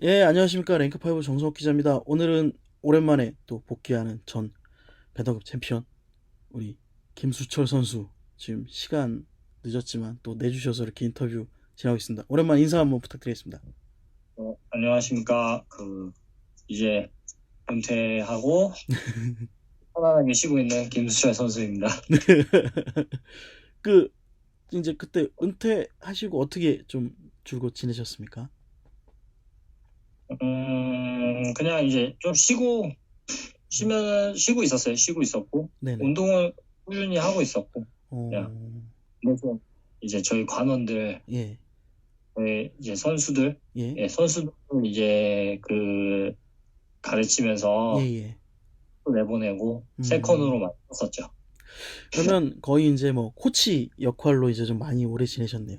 예, 안녕하십니까. 랭크파이브 정성욱 기자입니다. 오늘은 오랜만에 또 복귀하는 전 배너급 챔피언, 우리 김수철 선수. 지금 시간 늦었지만 또 내주셔서 이렇게 인터뷰 진행하고 있습니다. 오랜만에 인사 한번 부탁드리겠습니다. 어, 안녕하십니까. 그, 이제 은퇴하고 편안하게 쉬고 있는 김수철 선수입니다. 그, 이제 그때 은퇴하시고 어떻게 좀 줄곧 지내셨습니까? 음, 그냥 이제 좀 쉬고, 쉬면, 쉬고 있었어요. 쉬고 있었고, 네네. 운동을 꾸준히 하고 있었고, 어, 야. 그래서 이제 저희 관원들, 예, 저희 이제 선수들, 예, 예, 선수들 이제 그, 가르치면서 예, 예. 또 내보내고, 음. 세컨으로 썼었죠. 그러면 거의 이제 뭐 코치 역할로 이제 좀 많이 오래 지내셨네요.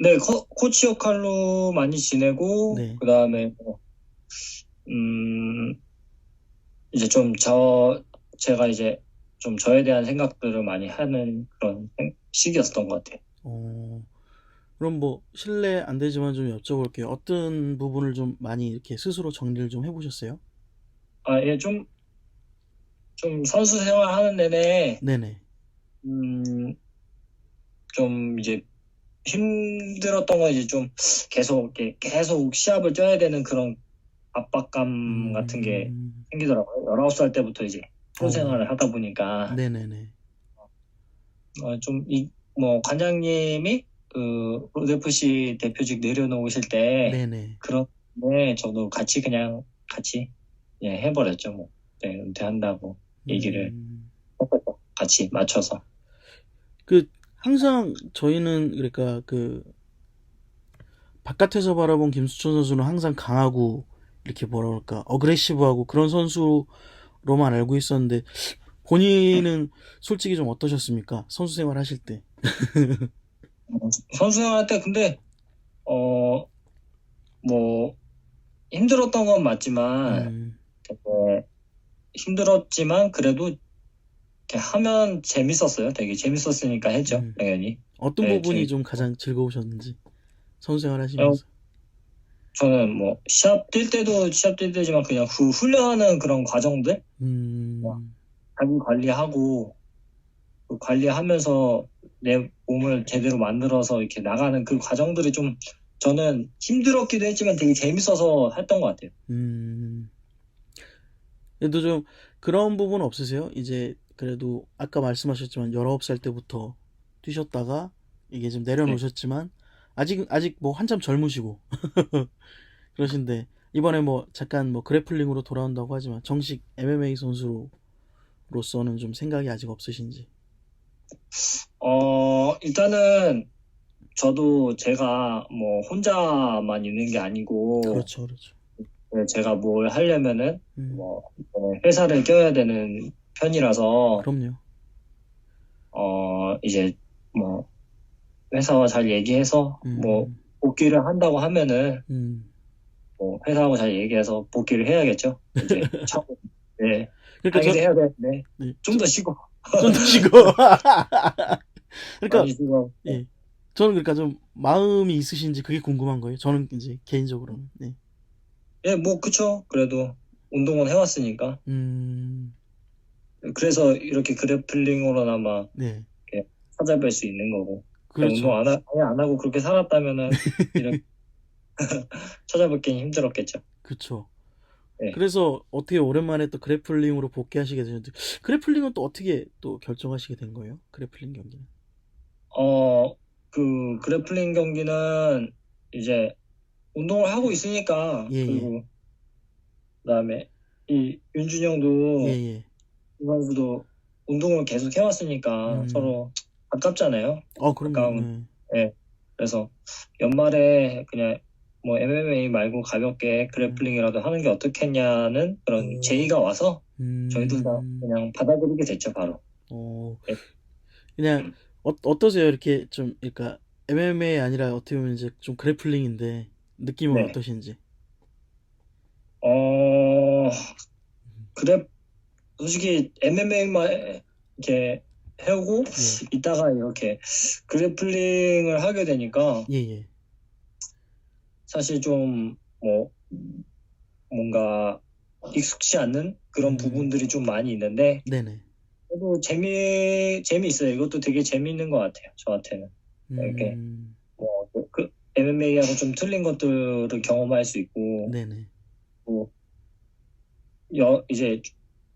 네, 코, 코치 역할로 많이 지내고, 네. 그 다음에, 음, 이제 좀 저, 제가 이제 좀 저에 대한 생각들을 많이 하는 그런 생- 시기였었던 것 같아요. 어, 그럼 뭐, 실례 안 되지만 좀 여쭤볼게요. 어떤 부분을 좀 많이 이렇게 스스로 정리를 좀 해보셨어요? 아, 예, 좀, 좀 선수 생활 하는 내내, 네네. 음, 좀 이제 힘들었던 건 이제 좀 계속, 이렇게 계속 시합을 뛰어야 되는 그런 압박감 같은 게 음, 생기더라고요. 19살 때부터 이제 프로 어. 생활을 하다 보니까. 네네네. 어, 좀, 이, 뭐, 관장님이, 그, 로드FC 대표직 내려놓으실 때, 네네. 그런, 네, 저도 같이 그냥, 같이, 예, 해버렸죠, 뭐. 네, 은퇴한다고 얘기를 음. 같이 맞춰서. 그, 항상 저희는, 그러니까 그, 바깥에서 바라본 김수천 선수는 항상 강하고, 이렇게 뭐라 그럴까, 어그레시브하고 그런 선수로만 알고 있었는데, 본인은 솔직히 좀 어떠셨습니까? 선수 생활 하실 때. 선수 생활 때, 근데, 어, 뭐, 힘들었던 건 맞지만, 음, 되게 힘들었지만, 그래도, 이렇게 하면 재밌었어요. 되게 재밌었으니까 했죠, 음. 당연히. 어떤 네, 부분이 저희- 좀 가장 즐거우셨는지 선수 생활 하시면서 저는 뭐 시합 뛸 때도 시합 뛸 때지만 그냥 그 훈련하는 그런 과정들 음, 자기 관리하고 그 관리하면서 내 몸을 제대로 만들어서 이렇게 나가는 그 과정들이 좀 저는 힘들었기도 했지만 되게 재밌어서 했던 것 같아요. 음. 그래도 좀 그런 부분 없으세요? 이제 그래도 아까 말씀하셨지만 19살 때부터 뛰셨다가 이게 좀 내려놓으셨지만 아직 아직 뭐 한참 젊으시고 그러신데 이번에 뭐 잠깐 뭐 그래플링으로 돌아온다고 하지만 정식 MMA 선수로서는 좀 생각이 아직 없으신지. 어 일단은 저도 제가 뭐 혼자만 있는 게 아니고 그렇죠, 그렇죠. 네, 제가 뭘 하려면은 음, 뭐 네, 회사를 껴야 되는 편이라서 그럼요. 어, 이제, 뭐, 회사와 잘 얘기해서, 음, 뭐, 복귀를 한다고 하면은, 음. 뭐, 회사하고 잘 얘기해서 복귀를 해야겠죠. 이제, 참, 네. 그러니까 저, 해야 되는데, 네, 좀더 쉬고. 좀 드시고. 그러니까 많이 쉬고. 예. 저는 그러니까 좀 마음이 있으신지 그게 궁금한 거예요. 저는 이제 개인적으로는. 네. 예, 뭐, 그쵸. 그래도, 운동은 해왔으니까. 음, 그래서 이렇게 그래플링으로나마 네. 찾아뵐 수 있는 거고. 운동 그렇죠. 안, 하, 아예 안 하고 그렇게 살았다면은, 이렇게 찾아뵙기는 힘들었겠죠. 그렇죠. 네. 그래서 어떻게 오랜만에 또 그래플링으로 복귀하시게 되는데 그래플링은 또 어떻게 또 결정하시게 된 거예요? 그래플링 경기는. 어, 그, 그래플링 경기는 이제 운동을 하고 있으니까, 예, 예. 그리고, 그 다음에, 이 윤준이 형도, 예, 예. 이 선수도 운동을 계속 해왔으니까 음. 서로 가깝잖아요. 어, 그럼요. 가까운- 네. 그래서 연말에 그냥 뭐 MMA 말고 가볍게 그래플링이라도 하는 게 어떻겠냐는 그런 음. 제의가 와서 음, 저희도 다 그냥 받아들이게 됐죠, 바로. 어, 네. 그냥 어, 어떠세요? 이렇게 좀 그러니까 MMA 아니라 어떻게 보면 이제 좀 그래플링인데 느낌은 네. 어떠신지? 어, 그래, 솔직히 MMA만 이렇게 해오고 예. 있다가 이렇게 그래플링을 하게 되니까 예, 예. 사실 좀 뭐 뭔가 익숙치 않는 그런 음. 부분들이 좀 많이 있는데 네네. 그래도 재미 재미있어요. 이것도 되게 재미있는 것 같아요. 저한테는 이렇게. 음, 뭐그 MMA하고 좀 틀린 것들을 경험할 수 있고 네네. 뭐 여, 이제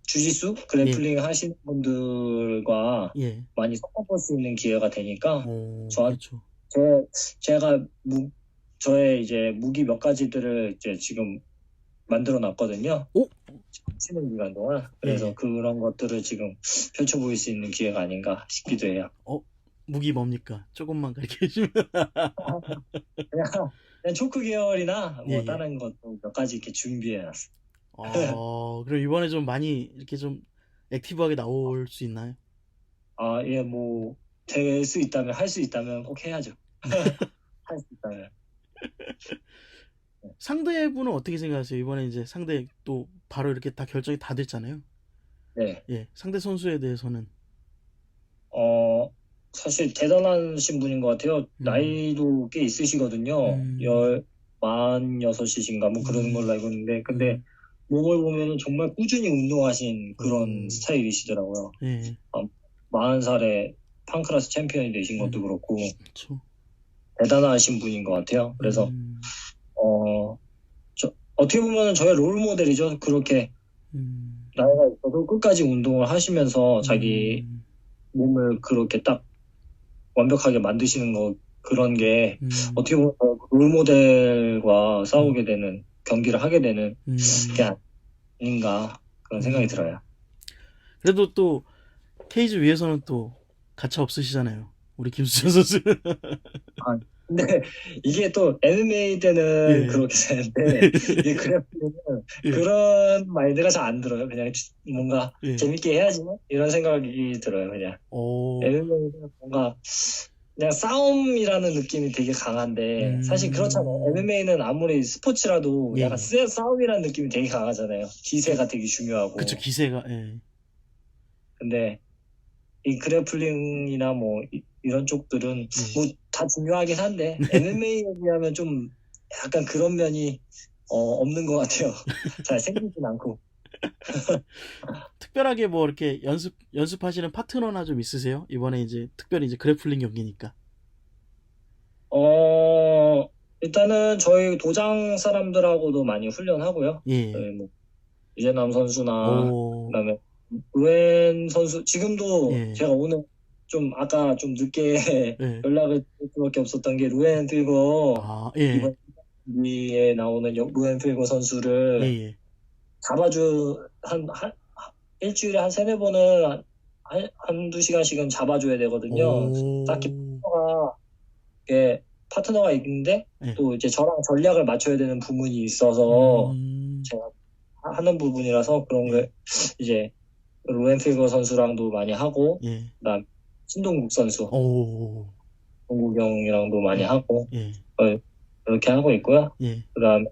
주- 주짓수 그래플링 하시는 분들과 예. 많이 섞어볼 수 있는 기회가 되니까 오, 저한- 그렇죠. 제 제가 무 저의 이제 무기 몇 가지들을 이제 지금 만들어 놨거든요. 오? 치는 기간 동안 그래서 예. 그런 것들을 지금 펼쳐 보일 수 있는 기회가 아닌가 싶기도 해요. 무기 뭡니까? 조금만 가르쳐 주시면. 그냥, 그냥 초크 계열이나 뭐 예, 예. 다른 것도 몇 가지 이렇게 준비해 놨어. 어, 그럼 이번에 좀 많이 이렇게 좀 액티브하게 나올 수 있나요? 아, 예, 뭐, 될 수 있다면, 할 수 있다면 꼭 해야죠. 할 수 있다면. 상대분은 어떻게 생각하세요? 이번에 이제 상대 또 바로 이렇게 다 결정이 다 됐잖아요. 네. 예, 상대 선수에 대해서는 어, 사실 대단하신 분인 것 같아요. 음. 나이도 꽤 있으시거든요. 음. 열, 만 여섯이신가 뭐 그러는 음. 걸로 알고 있는데, 근데 몸을 보면은 정말 꾸준히 운동하신 그런 음. 스타일이시더라고요. 예, 마흔 살에 판크라스 챔피언이 되신 것도 음. 그렇고, 그렇죠. 대단하신 분인 것 같아요. 그래서, 음, 어, 저, 어떻게 보면 저의 롤 모델이죠. 그렇게 음, 나이가 있어도 끝까지 운동을 하시면서 자기 음, 몸을 그렇게 딱 완벽하게 만드시는 거 그런 게 음, 어떻게 보면 롤 모델과 싸우게 되는 경기를 하게 되는 음. 게 아닌가 그런 생각이 음. 들어요. 그래도 또 케이지 위에서는 또 가차 없으시잖아요. 우리 김수찬 선수. 근데 이게 또 MMA 때는 예. 그렇게 되는데 이게 그래플링은 예. 그런 마인드가 잘 안 들어요. 그냥 뭔가 예. 재밌게 해야지 이런 생각이 들어요. 그냥 오, MMA는 뭔가 그냥 싸움이라는 느낌이 되게 강한데 음. 사실 그렇잖아요. MMA는 아무리 스포츠라도 예. 약간 쎄- 싸움이라는 느낌이 되게 강하잖아요. 기세가 되게 중요하고. 그쵸 기세가. 예. 근데 이 그래플링이나 뭐 이, 런 쪽들은 예. 뭐 다 중요하긴 한데 MMA에 비하면 좀 약간 그런 면이 어, 없는 것 같아요. 잘 생기진 않고. 특별하게 뭐 이렇게 연습 연습하시는 파트너나 좀 있으세요? 이번에 이제 특별히 이제 그래플링 경기니까. 어 일단은 저희 도장 사람들하고도 많이 훈련하고요. 예. 네, 뭐 이재남 선수나 오. 그다음에 루엔 선수 지금도 예. 제가 오늘 좀 아까 좀 늦게 예. 연락을 드릴 수밖에 없었던 게 루엔 필거 아, 예. 이번 위에 나오는 여- 루엔 필거 선수를 예, 예. 잡아주 한, 한 일주일에 한 세네 번은 한, 한 한두 시간씩은 잡아줘야 되거든요. 오. 딱히 파트너가 이게 파트너가 있는데 네. 또 이제 저랑 전략을 맞춰야 되는 부분이 있어서 음. 제가 하는 부분이라서 그런 게 이제 루엔 필거 선수랑도 많이 하고 예. 그다음 신동국 선수 오. 동국 형이랑도 많이 하고 예. 이렇게 하고 있고요. 예. 그다음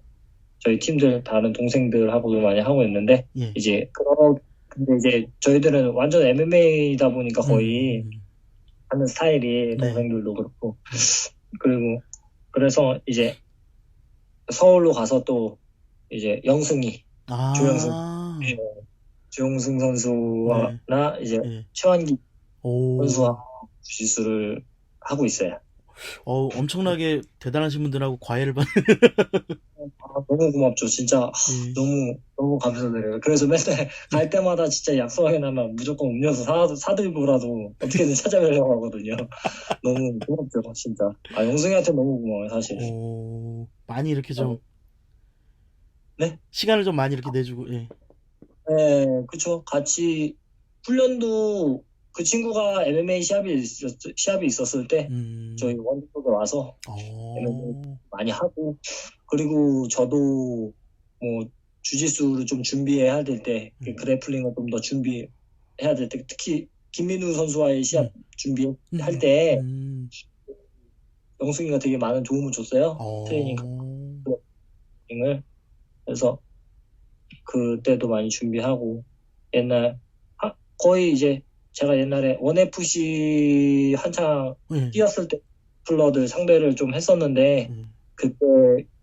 저희 팀들 다른 동생들하고도 많이 하고 있는데 예. 이제 그런 근데 이제 저희들은 완전 MMA다 보니까 거의 음. 하는 스타일이 네. 동생들도 그렇고 그리고 그래서 이제 서울로 가서 또 이제 영승이 아. 조영선. 주용승 선수나 이제 예. 최환기 오. 선수와 주짓수를 하고 있어요. 어, 엄청나게 대단하신 분들하고 과외를 받. 아, 너무 고맙죠. 진짜 예. 너무 너무 감사드려요. 그래서 맨날 갈 때마다 진짜 약속해 나면 무조건 음료수 사, 사들고라도 어떻게든 찾아뵈려고 하거든요. 너무 고맙죠, 진짜. 아, 영승이한테 너무 고마워요, 사실. 오. 많이 이렇게 좀. 네? 시간을 좀 많이 이렇게 내주고. 예. 네, 그쵸. 같이 훈련도 그 친구가 MMA 시합이, 있었, 시합이 있었을 때 음. 저희 원주 쪽에 와서 오. 많이 하고 그리고 저도 뭐 주짓수를 좀 준비해야 될때 음. 그래플링을 좀 더 준비해야 될 때 특히 김민우 선수와의 시합 준비할 음. 때 음. 영승이가 되게 많은 도움을 줬어요 어. 트레이닝 을 그래서 그때도 많이 준비하고 옛날 하- 거의 이제 제가 옛날에 원FC 한창 예. 뛰었을 때 플러들 상대를 좀 했었는데 음. 그때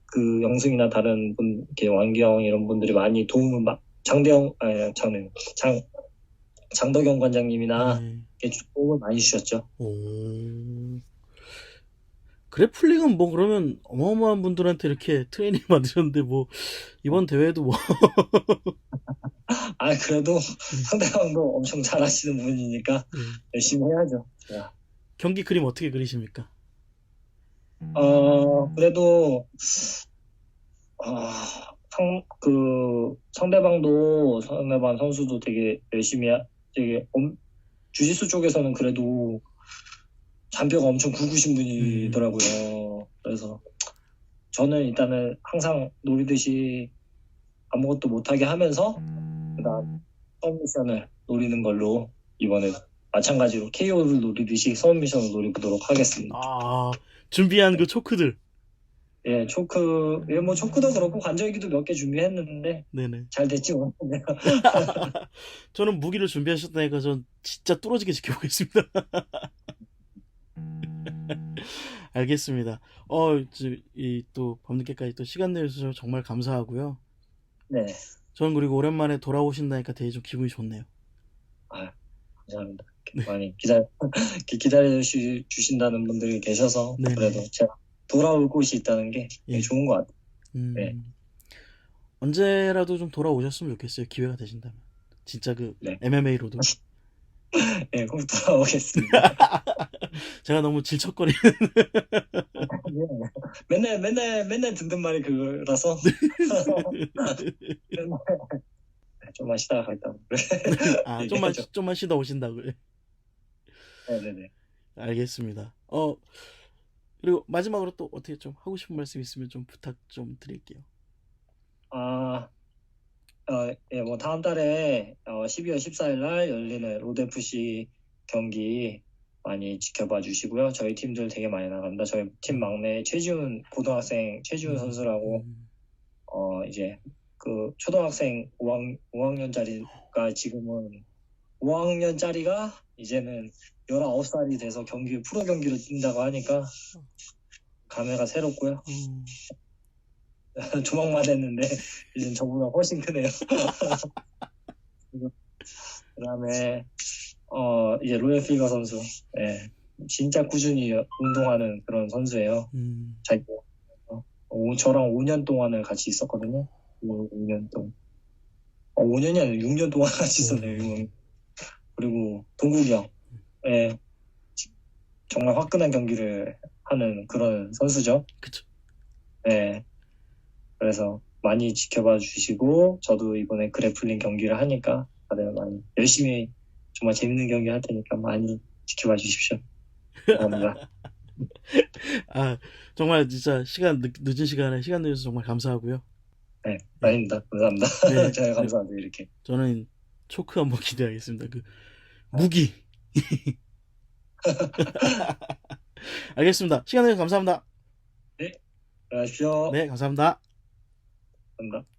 그 영승이나 다른 분, 이렇게 왕기영 이런 분들이 많이 도움을 막, 장대영, 아니, 장대영, 장, 장덕영 관장님이나 네. 도움을 많이 주셨죠. 오. 그래플링은 뭐 그러면 어마어마한 분들한테 이렇게 트레이닝 만드셨는데 뭐 이번 대회도 뭐 아, 그래도 상대방도 엄청 잘하시는 분이니까 네. 열심히 해야죠. 제가. 경기 그림 어떻게 그리십니까? 어, 그래도, 아, 상, 그, 상대방도, 상대방 선수도 되게 열심히, 하- 되게, 엄, 주짓수 쪽에서는 그래도 잔뼈가 엄청 굵으신 분이더라고요. 그래서 저는 일단은 항상 노리듯이 아무것도 못하게 하면서, 그 다음, 서미션을 노리는 걸로 이번에 마찬가지로 KO를 노리듯이 서미션을 노려보도록 하겠습니다. 아 준비한 그 초크들 예, 초크, 예, 뭐, 초크도 그렇고, 관절기도 몇 개 준비했는데, 네네 잘 됐지, 뭐. 네. 저는 무기를 준비하셨다니까 전 진짜 뚫어지게 지켜보겠습니다 알겠습니다 어 이또 밤늦게까지 또 시간 내주셔서 정말 감사하고요 네, 저는 그리고 오랜만에 돌아오신다니까 되게 좀 기분이 좋네요 감사합니다. 네. 많이 기다려, 기다려 주, 주신다는 분들이 계셔서, 네네. 그래도 제가 돌아올 곳이 있다는 게 예. 좋은 것 같아요. 음, 네. 언제라도 좀 돌아오셨으면 좋겠어요. 기회가 되신다면. 진짜 그 네. MMA로도. 예, 꼭 돌아오겠습니다. 제가 너무 질척거리는. 예. 맨날, 맨날, 맨날 듣는 말이 그거라서, 맨날, 좀만 쉬다가 갔다. 아, 좀만, 좀만 쉬다 오신다고요. 네네네. 알겠습니다. 어, 그리고 마지막으로 또 어떻게 좀 하고 싶은 말씀 있으면 좀 부탁 좀 드릴게요. 아, 어, 예, 뭐, 다음 달에, 어, 12월 14일 날 열리는 로데프시 경기 많이 지켜봐 주시고요. 저희 팀들 되게 많이 나갑니다. 저희 팀 막내 최지훈, 고등학생 최지훈 선수라고, 음, 어, 이제, 그, 초등학생 5학, 5학년짜리가 지금은, 5학년짜리가 이제는 19살이 돼서 경기, 프로 경기를 뛴다고 하니까, 감회가 새롭고요. 음, 조망만 했는데 이제 저보다 훨씬 크네요. 그 다음에 어 이제 로열 피거 선수, 예, 진짜 꾸준히 운동하는 그런 선수예요. 음, 자기 어, 오- 저랑 5년 동안을 같이 있었거든요. 5년 동안. 어, 5년이 아니라 6년 동안 같이 있었네요. 육- 그리고 동국이 형, 예, 정말 화끈한 경기를 하는 그런 선수죠. 그쵸. 네. 그래서 많이 지켜봐 주시고, 저도 이번에 그래플링 경기를 하니까 다들 많이 열심히 정말 재밌는 경기 할 테니까 많이 지켜봐 주십시오. 감사합니다. 아, 정말 진짜 시간, 늦, 늦은 시간에 시간 내주셔서 정말 감사하고요. 네, 아닙니다. 감사합니다. 네. 제가 감사합니다. 이렇게. 저는 초크 한번 기대하겠습니다. 그, 무기. 알겠습니다. 시간 내주셔서 감사합니다. 들어가십시오. 네, 감사합니다. 감사합니다.